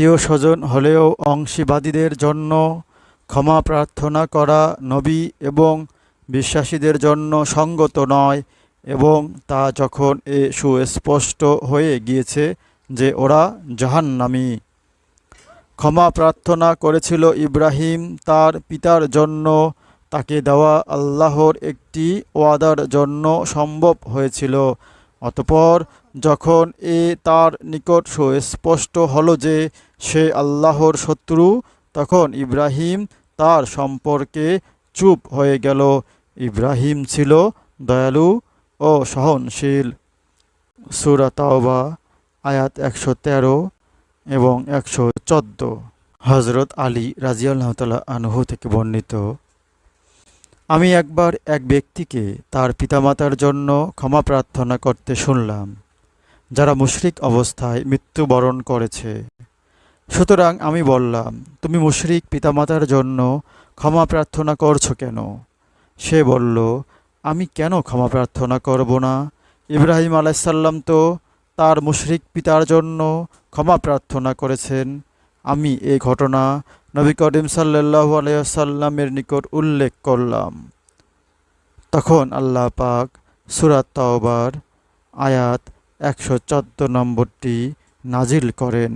আত্মীয় স্বজন, হলেও অংশীবাদীদের জন্য ক্ষমা প্রার্থনা করা নবী এবং বিশ্বাসীদের জন্য সঙ্গত নয় এবং তা যখন এ সুস্পষ্ট হয়ে গিয়েছে যে ওরা জাহান্নামী। ক্ষমা প্রার্থনা করেছিল ইব্রাহিম তার পিতার জন্য। তাকে দেওয়া আল্লাহর একটি ওয়াদার জন্য সম্ভব হয়েছিল। অতপর যখন এ তার নিকট সুস্পষ্ট হলো যে সে আল্লাহর শত্রু, তখন ইব্রাহিম তার সম্পর্কে চুপ হয়ে গেল। ইব্রাহিম ছিল দয়ালু ও সহনশীল। সুরা তাওবা, আয়াত একশো তেরো এবং একশো চোদ্দ। হজরত আলী রাজিয়াল্লাহ তালা আনহু থেকে বর্ণিত, আমি একবার এক ব্যক্তিকে তার পিতামাতার জন্য ক্ষমা প্রার্থনা করতে শুনলাম। যারা মুশরিক অবস্থায় মৃত্যুবরণ করেছে। সুতরাং আমি বললাম, তুমি মুশরিক পিতামাতার জন্য ক্ষমা প্রার্থনা করছ কেন? সে বলল, আমি কেন ক্ষমা প্রার্থনা করব না? ইব্রাহিম আলাইসাল্লাম তো তার মুশরিক পিতার জন্য ক্ষমা প্রার্থনা করেছেন। আমি এই ঘটনা নবী করিম সাল্লাহ আলাইসাল্লামের নিকট উল্লেখ করলাম। তখন আল্লাহ পাক সুরাত তাওবার আয়াত একশো চোদ্দ নম্বরটি নাজিল করেন।